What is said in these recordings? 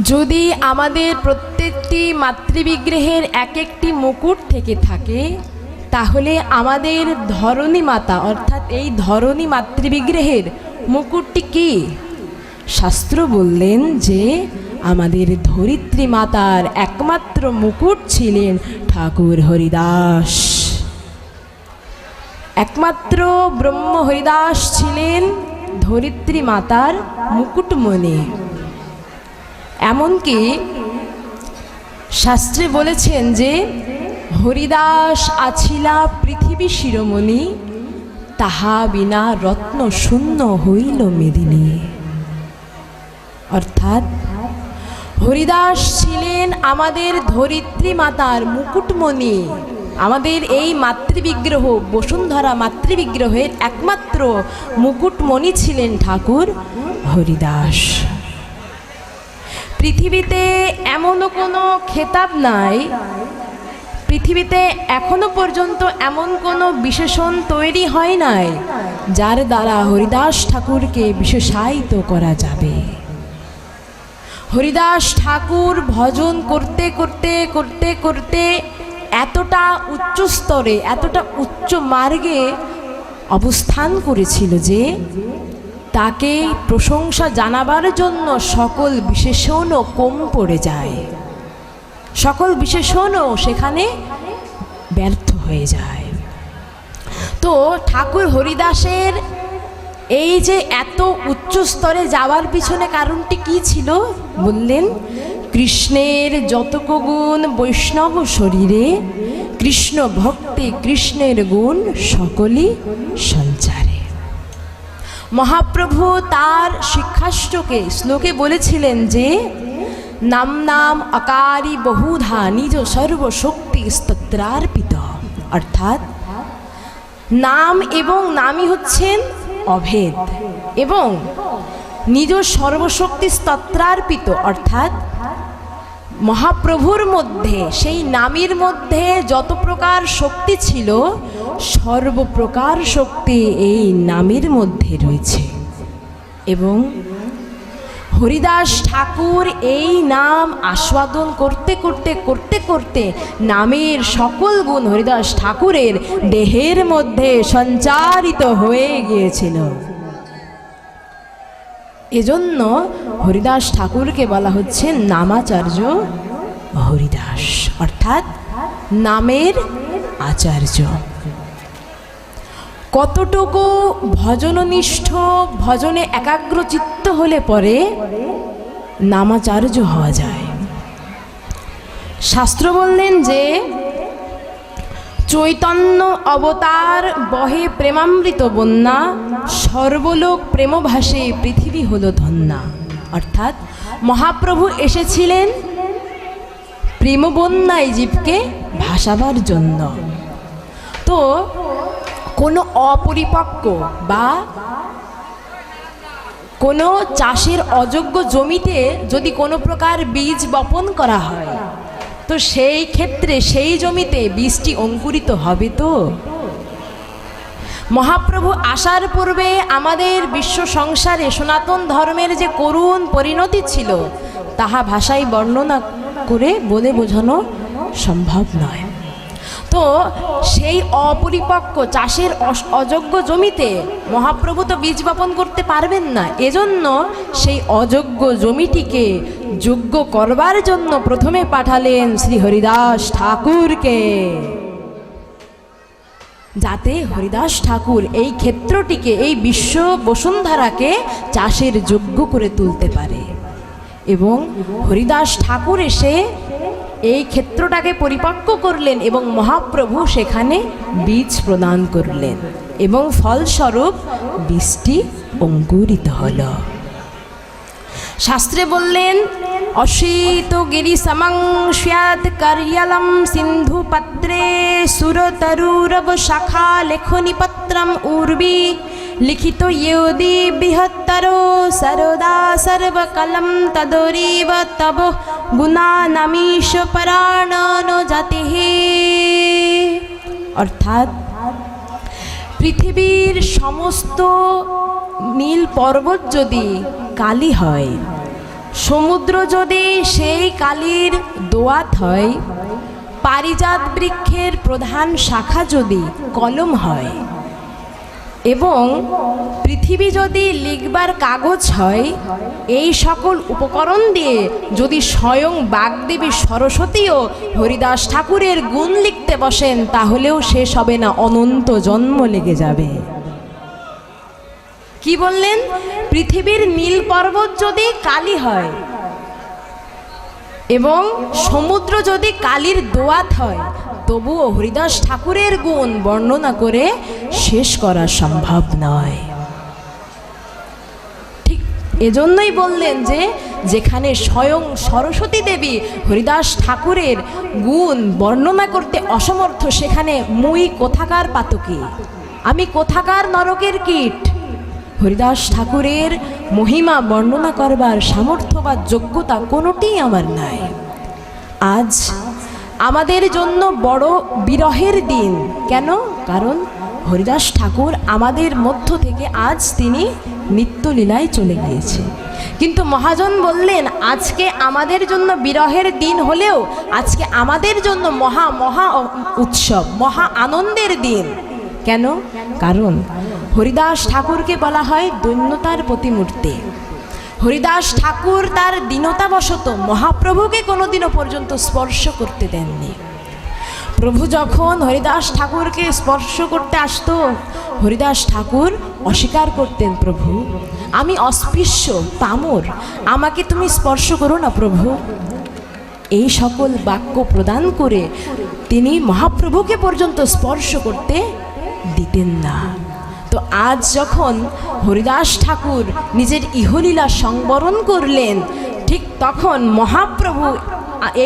যদি আমাদের প্রত্যেকটি মাতৃবিগ্রহের এক একটি মুকুট থেকে থাকে, তাহলে আমাদের ধরণী মাতা, অর্থাৎ এই ধরণী মাতৃবিগ্রহের মুকুটটি কি? শাস্ত্র বললেন যে, আমাদের ধরিত্রী মাতার একমাত্র মুকুট ছিলেন ঠাকুর হরিদাস। একমাত্র ব্রহ্ম হরিদাস ছিলেন ধরিত্রী মাতার মুকুটমণি। এমনকি শাস্ত্রে বলেছেন যে, হরিদাস আছিলা পৃথিবী শিরোমণি, তাহা বিনা রত্ন শূন্য হইল মেদিনী। অর্থাৎ, হরিদাস ছিলেন আমাদের ধরিত্রী মাতার মুকুটমণি। আমাদের এই মাতৃবিগ্রহ, বসুন্ধরা মাতৃবিগ্রহের একমাত্র মুকুটমণি ছিলেন ঠাকুর হরিদাস। পৃথিবীতে এমনও কোনো খেতাব নাই। পৃথিবীতে এখনও পর্যন্ত এমন কোনো বিশেষণ তৈরি হয় নাই, যার দ্বারা হরিদাস ঠাকুরকে বিশেষায়িত করা যাবে। হরিদাস ঠাকুর ভজন করতে করতে করতে করতে এতটা উচ্চ স্তরে, এতটা উচ্চ মার্গে অবস্থান করেছিল যে তাকে প্রশংসা জানাবার জন্য সকল বিশেষণও কম পড়ে যায়। সকল বিশেষণও সেখানে ব্যর্থ হয়ে যায়। তো ঠাকুর হরিদাসের এই যে এত উচ্চ স্তরে যাওয়ার পিছনে কারণটি কি ছিল? বললেন, কৃষ্ণের যতক গুণ বৈষ্ণব শরীরে, কৃষ্ণ ভক্তি, কৃষ্ণের গুণ সকলই সঞ্চারে। মহাপ্রভু তার শিক্ষাষ্টকে শ্লোকে বলেছিলেন যে, নাম নাম অকারি বহুধা নিজ সর্বশক্তি স্তত্রার্পিত অর্থাৎ, নাম এবং নামই হচ্ছেন অভেদ এবং নিজ সর্বশক্তি স্তত্রার্পিত অর্থাৎ মহাপ্রভুর মধ্যে, সেই নামের মধ্যে যত প্রকার শক্তি ছিল, সর্বপ্রকার শক্তি এই নামের মধ্যে রয়েছে। এবং হরিদাস ঠাকুর এই নাম আস্বাদন করতে করতে করতে করতে নামের সকল গুণ হরিদাস ঠাকুরের দেহের মধ্যে সঞ্চারিত হয়ে গিয়েছিল। এজন্য হরিদাস ঠাকুরকে বলা হচ্ছে নামাচার্য হরিদাস, অর্থাৎ নামের আচার্য। কতটুকু ভজননিষ্ঠ, ভজনে একাগ্র চিত্ত হলে পরে নামাচার্য হওয়া যায়? শাস্ত্র বললেন যে চৈতন্য অবতার বহে প্রেমামৃত বন্যা, সর্বলোক প্রেমভাসে পৃথিবী হলো ধন্যা। অর্থাৎ মহাপ্রভু এসেছিলেন প্রেমবন্যায় জীবকে ভাসাবার জন্য। তো কোনো অপরিপক্ক বা কোনো চাষের অযোগ্য জমিতে যদি কোনো প্রকার বীজ বপন করা হয় তো সেই ক্ষেত্রে সেই জমিতে বীজটি অঙ্কুরিত হবে তো? মহাপ্রভু আসার পূর্বে আমাদের বিশ্ব সংসারে সনাতন ধর্মের যে করুণ পরিণতি ছিল, তাহা ভাষায় বর্ণনা করে বলে বোঝানো সম্ভব নয়। তো সেই অপরিপক্ক চাষের অযোগ্য জমিতে মহাপ্রভু তো বীজ বপন করতে পারবেন না। এজন্য সেই অযোগ্য জমিটিকে যোগ্য করবার জন্য প্রথমে পাঠালেন শ্রী হরিদাস ঠাকুরকে। যাতে হরিদাস ঠাকুর এই ক্ষেত্রটিকে, এই বিশ্ব বসুন্ধরাকে চাষের যোগ্য করে তুলতে পারে। এবং হরিদাস ঠাকুর এসে এই ক্ষেত্রটাকে পরিপক্ক করলেন এবং মহাপ্রভু সেখানে বীজ প্রদান করলেন এবং ফলস্বরূপ বীজটি অঙ্কুরিত হল। শাস্ত্রে বললেন অশীত গিরি কার্যালম সিন্ধু পাত্রে সুরতরুরব শাখা লেখনি পত্রম উর্বি লিখিত ইয়োদি বৃহত্তর সরদা সর্বকলম তব গুণানামীশ পরাণ জাতি অর্থাৎ পৃথিবীর সমস্ত নীল পর্বত যদি কালি হয় সমুদ্র যদি সেই কালির দোয়াত হয় পারিজাত বৃক্ষের প্রধান শাখা যদি কলম হয় এবং পৃথিবী যদি লিখবার কাগজ হয়, এই সকল উপকরণ দিয়ে যদি স্বয়ং বাগদেবী সরস্বতীও হরিদাস ঠাকুরের গুণ লিখতে বসেন, তাহলেও শেষ হবে না, অনন্ত জন্ম লেগে যাবে। কি বললেন? পৃথিবীর নীল পর্বত যদি কালি হয় এবং সমুদ্র যদি কালির দোয়াত হয় তবুও হরিদাস ঠাকুরের গুণ বর্ণনা করে শেষ করা সম্ভব নয়। ঠিক এজন্যই বললেন যে, যেখানে স্বয়ং সরস্বতী দেবী হরিদাস ঠাকুরের গুণ বর্ণনা করতে অসমর্থ, সেখানে মুই কোথাকার পাতকি? আমি কোথাকার নরকের কীট? হরিদাস ঠাকুরের মহিমা বর্ণনা করবার সামর্থ্য বা যোগ্যতা কোনোটিই আমার নাই। আজ আমাদের জন্য বড় বিরহের দিন। কেন? কারণ হরিদাস ঠাকুর আমাদের মধ্য থেকে আজ তিনি নিত্যলীলায় চলে গিয়েছে। কিন্তু মহাজন বললেন, আজকে আমাদের জন্য বিরহের দিন হলেও আজকে আমাদের জন্য মহা মহা উৎসব, মহা আনন্দের দিন। কেন? কারণ হরিদাস ঠাকুরকে বলা হয় দৈন্যতার প্রতিমূর্তি। হরিদাস ঠাকুর তার দীনতাবশত মহাপ্রভুকে কোনোদিনও পর্যন্ত স্পর্শ করতে দেননি। প্রভু যখন হরিদাস ঠাকুরকে স্পর্শ করতে আসতো, হরিদাস ঠাকুর অস্বীকার করতেন, প্রভু, আমি অস্পৃশ্য পামর আমাকে তুমি স্পর্শ করো না, প্রভু। এই সকল বাক্য প্রদান করে তিনি মহাপ্রভুকে পর্যন্ত স্পর্শ করতে দিতেন না। তো আজ যখন হরিদাস ঠাকুর নিজের ইহলীলা সংবরণ করলেন, ঠিক তখন মহাপ্রভু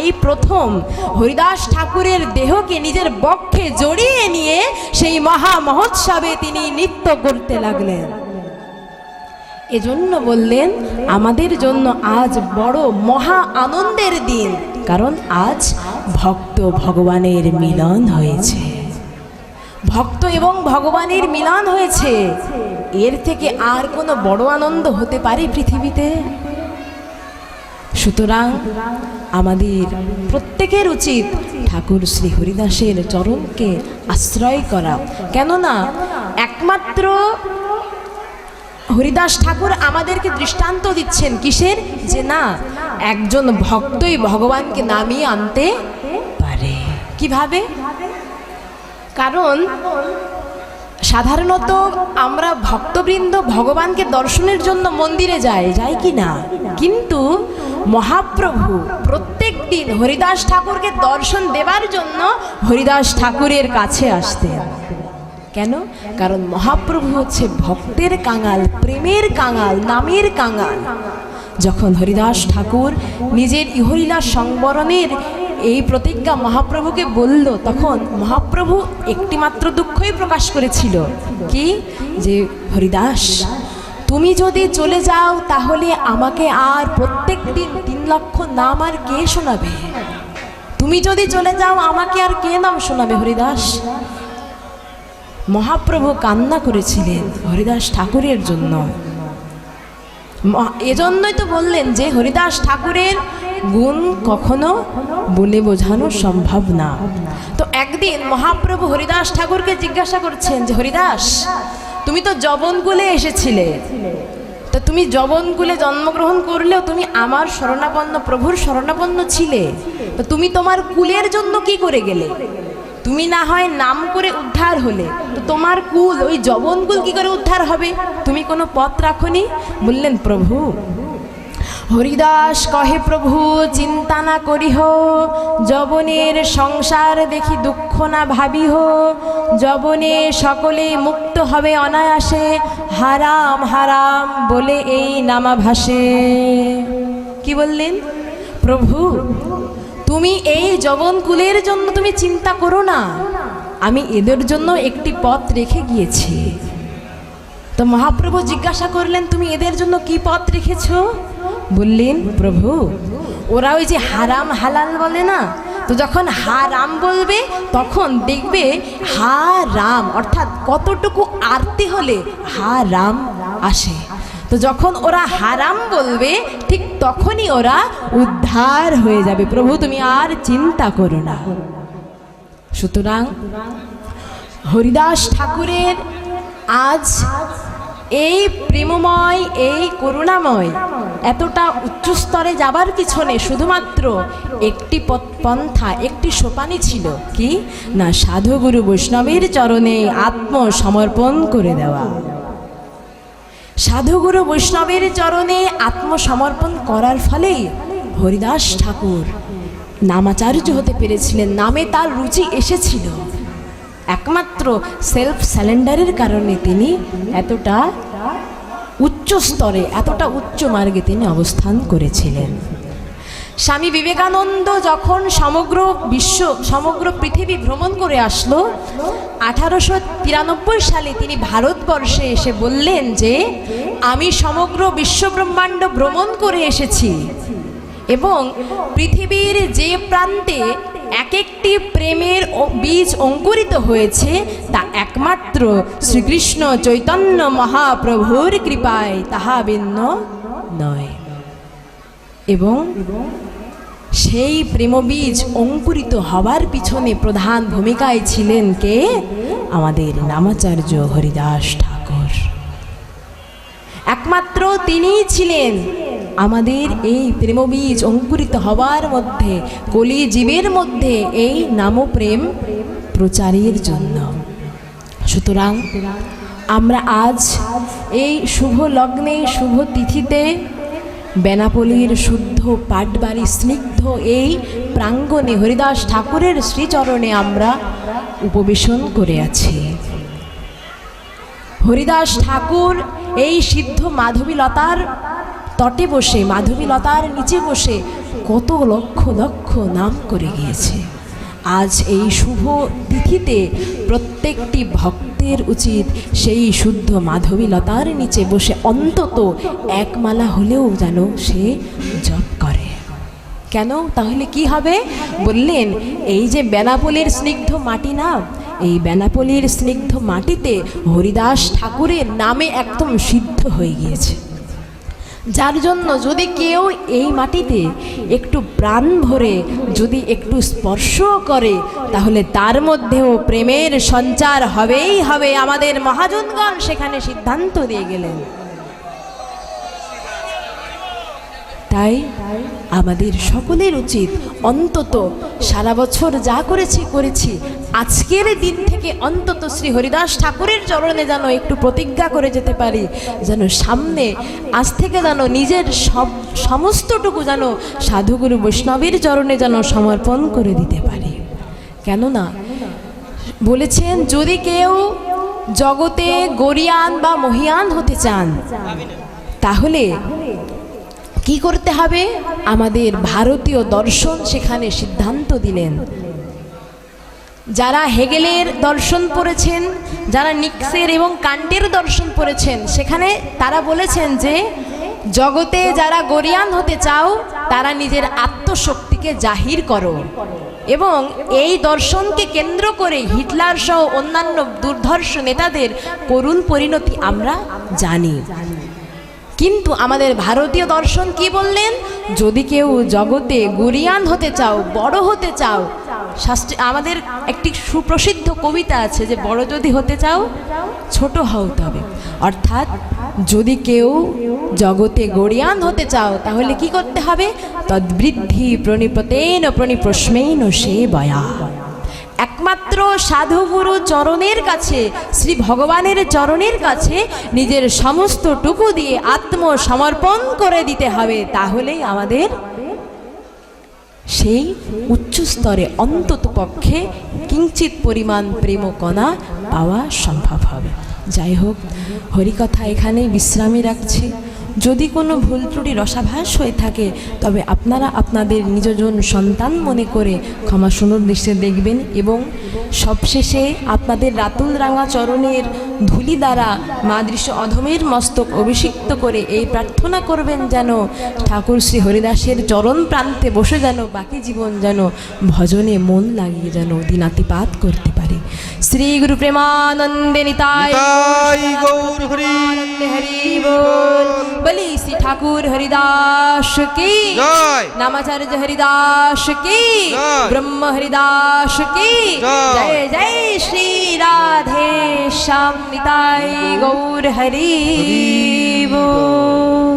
এই প্রথম হরিদাস ঠাকুরের দেহকে নিজের বক্ষে জড়িয়ে নিয়ে সেই মহা মহোৎসবে তিনি নৃত্য করতে লাগলেন। এজন্য বললেন, আমাদের জন্য আজ বড় মহা আনন্দের দিন, কারণ আজ ভক্ত ভগবানের মিলন হয়েছে। ভক্ত এবং ভগবানের মিলন হয়েছে। এর থেকে আর কোনো বড় আনন্দ হতে পারে পৃথিবীতে? সুতরাং আমাদের প্রত্যেকের উচিত ঠাকুর শ্রী হরিদাসের চরণকে আশ্রয় করা। কেননা একমাত্র হরিদাস ঠাকুর আমাদেরকে দৃষ্টান্ত দিচ্ছেন কিসের? যে না, একজন ভক্তই ভগবানকে নামিয়ে আনতে পারে। কীভাবে? কারণ সাধারণত আমরা ভক্তবৃন্দ ভগবানকে দর্শনের জন্য মন্দিরে যাই যাই কি না? কিন্তু মহাপ্রভু প্রত্যেক দিন হরিদাস ঠাকুরকে দর্শন দেবার জন্য হরিদাস ঠাকুরের কাছে আসতেন। কেন? কারণ মহাপ্রভু হচ্ছে ভক্তের কাঙাল, প্রেমের কাঙাল, নামের কাঙাল। যখন হরিদাস ঠাকুর নিজের ইহলীলা সংবরণের এই প্রতিজ্ঞা মহাপ্রভুকে বলল, তখন মহাপ্রভু একটিমাত্র দুঃখই প্রকাশ করেছিল। কি? যে, হরিদাস, তুমি যদি চলে যাও, তাহলে আমাকে আর প্রত্যেক দিন তিন লক্ষ নাম আর কে শোনাবে? তুমি যদি চলে যাও, আমাকে আর কে নাম শোনাবে, হরিদাস? মহাপ্রভু কান্না করেছিলেন হরিদাস ঠাকুরের জন্য। এজন্যই তো বললেন যে, হরিদাস ঠাকুরের গুণ কখনো বলে বোঝানো সম্ভব না। তো একদিন মহাপ্রভু হরিদাস ঠাকুরকে জিজ্ঞাসা করছেন যে, হরিদাস, তুমি তো জবনকুলে এসেছিলে। তা তুমি জবনকুলে জন্মগ্রহণ করলেও তুমি আমার শরণাপন্ন, প্রভুর শরণাপন্ন ছিলে। তো তুমি তোমার কুলের জন্য কি করে গেলে? তুমি না হয় নাম করে উদ্ধার হলে। তো তোমার কুল, ওই জবনকুল কি করে উদ্ধার হবে? তুমি কোনো পথ রাখনি? বললেন, প্রভু হরিদাস কহে, প্রভু, চিন্তা না করিহ। যবনের সংসার দেখি দুঃখ না ভাবিহ। যবনে সকলে মুক্ত হবে অনায়াসে। হারাম হারাম বলে এই নামা ভাসে কি বললেন? প্রভু, তুমি এই জবনকুলের জন্য তুমি চিন্তা করো না। আমি এদের জন্য একটি পথ রেখে গিয়েছি। তো মহাপ্রভু জিজ্ঞাসা করলেন, তুমি এদের জন্য কি পথ রেখেছ? বললেন, প্রভু, ওরা ওই যে হারাম হালাল বলে না? তো যখন হা রাম বলবে, তখন দেখবে হা রাম অর্থাৎ কতটুকু আরতি হলে হা রাম আসে। তো যখন ওরা হারাম বলবে, ঠিক তখনই ওরা উদ্ধার হয়ে যাবে। প্রভু, তুমি আর চিন্তা করো না। সুতরাং হরিদাস ঠাকুরের আজ এই প্রেমময়, এই করুণাময়, এতটা উচ্চ স্তরে যাবার পিছনে শুধুমাত্র একটি পন্থা, একটি সোপানি ছিল। কি? না সাধুগুরু বৈষ্ণবের চরণে আত্মসমর্পণ করে দেওয়া। সাধুগুরু বৈষ্ণবের চরণে আত্মসমর্পণ করার ফলে হরিদাস ঠাকুর নামাচার্য হতে পেরেছিলেন। নামে তার রুচি এসেছিল। একমাত্র সেলফ স্যালেন্ডারের কারণে তিনি এতটা উচ্চ স্তরে, এতটা উচ্চ মার্গে তিনি অবস্থান করেছিলেন। স্বামী বিবেকানন্দ যখন সমগ্র বিশ্ব, সমগ্র পৃথিবী ভ্রমণ করে আসলো, আঠারোশো তিরানব্বই সালে তিনি ভারতবর্ষে এসে বললেন যে, আমি সমগ্র বিশ্বব্রহ্মাণ্ড ভ্রমণ করে এসেছি এবং পৃথিবীর যে প্রান্তে এক একটি প্রেমের বীজ অঙ্কুরিত হয়েছে, তা একমাত্র শ্রীকৃষ্ণ চৈতন্য মহাপ্রভুর কৃপায় তাহা ভিন্ন নয়। এবং সেই প্রেমবীজ অঙ্কুরিত হবার পিছনে প্রধান ভূমিকায় ছিলেন কে? আমাদের নামাচার্য হরিদাস ঠাকুর। একমাত্র তিনিই ছিলেন। আমাদের এই প্রেমবীজ অঙ্কুরিত হওয়ার মধ্যে কলি জীবের মধ্যে এই নামপ্রেম প্রচারের জন্য। সুতরাং আমরা আজ এই শুভ লগ্নে, শুভ তিথিতে বেনাপলির শুদ্ধ পাটবাড়ি স্নিগ্ধ এই প্রাঙ্গণে হরিদাস ঠাকুরের শ্রীচরণে আমরা উপবেশন করে আছি। হরিদাস ঠাকুর এই সিদ্ধ মাধবীলতার তটে বসে মাধবীলতার নিচে বসে কত লক্ষ লক্ষ নাম করে গিয়েছে। আজ এই শুভ তিথিতে প্রত্যেকটি ভক্তের উচিত সেই শুদ্ধ মাধবীলতার নিচে বসে অন্তত এক মালা হলেও যেন সে জপ করে। কেন? তাহলে কি হবে? বললেন, এই যে বেনাপোলের স্নিগ্ধ মাটি না, এই বেনাপোলের স্নিগ্ধ মাটিতে হরিদাস ঠাকুরের নামে একদম সিদ্ধ হয়ে গিয়েছে। যার জন্য যদি কেউ এই মাটিতে একটু প্রাণ ভরে, যদি একটু স্পর্শ করে, তাহলে তার মধ্যেও প্রেমের সঞ্চার হবেই হবে। আমাদের মহাজনগণ সেখানে সিদ্ধান্ত দিয়ে গেলেন। তাই আমাদের সকলের উচিত অন্তত সারা বছর যা করেছি করেছি, আজকের দিন থেকে অন্তত শ্রী হরিদাস ঠাকুরের চরণে যেন একটু প্রতিজ্ঞা করে যেতে পারি, যেন সামনে আজ থেকে যেন নিজের সব, সমস্তটুকু যেন সাধুগুরু বৈষ্ণবের চরণে যেন সমর্পণ করে দিতে পারি। কেননা বলেছেন, যদি কেউ জগতে গরিয়ান বা মহিয়ান হতে চান, তাহলে কি করতে হবে? আমাদের ভারতীয় দর্শন সেখানে সিদ্ধান্ত দিলেন। যারা হেগেলের দর্শন পড়েছেন, যারা নিক্সের এবং কান্টের দর্শন পড়েছেন, সেখানে তারা বলেছেন যে, জগতে যারা গরিয়ান হতে চাও, তারা নিজের আত্মশক্তিকে জাহির করো এবং এই দর্শনকে কেন্দ্র করে হিটলার সহ অন্যান্য দুর্ধর্ষ নেতাদের করুণ পরিণতি আমরা জানি। কিন্তু আমাদের ভারতীয় দর্শন কি বললেন? যদি কেউ জগতে গুরিয়ান হতে চাও, বড় হতে চাও, শাস্ত্রে আমাদের একটি সুপ্রসিদ্ধ কবিতা আছে যে, বড় যদি হতে চাও, ছোট হও তবে। অর্থাৎ যদি কেউ জগতে গরিয়ান হতে চাও, তাহলে কি করতে হবে? তদ্বৃদ্ধি প্রণিপতেন প্রণিপ্রশ্মেন সে বয়া। একমাত্র সাধুগুরু চরণের কাছে, শ্রী ভগবানের চরণের কাছে নিজের সমস্ত টুকু দিয়ে আত্মসমর্পণ করে দিতে হবে। তাহলেই আমাদের সেই উচ্চ স্তরে অন্তত পক্ষে কিঞ্চিত পরিমাণ প্রেমকণা পাওয়া সম্ভব হবে। যাই হোক, হরিকথা এখানেই বিশ্রামে রাখছি। যদি কোনো ভুল ত্রুটি রসাভাস হয়ে থাকে তবে আপনারা আপনাদের নিজজন সন্তান মনে করে ক্ষমা সুন্দর দৃশ্যে দেখবেন এবং সবশেষে আপনাদের রাতুল রাঙা চরণের ধুলি দ্বারা মা দৃশ্য অধমের মস্তক অভিষিক্ত করে এই প্রার্থনা করবেন যেন ঠাকুর শ্রী হরিদাসের চরণ প্রান্তে বসে যেন বাকি জীবন যেন ভজনে মন লাগিয়ে যেন দিনাতিপাত করতে পারে। শ্রী গুরু প্রেমানন্দে নিতাই গৌর হরি হরি বল। বলি শ্রী ঠাকুর হরিদাস কি জয় নামাচার্য হরিদাস কি জয়। ব্রহ্ম হরিদাস কি জয়। জয় জয় শ্রী রাধে শ্যাম নিতাই গৌর হরি বল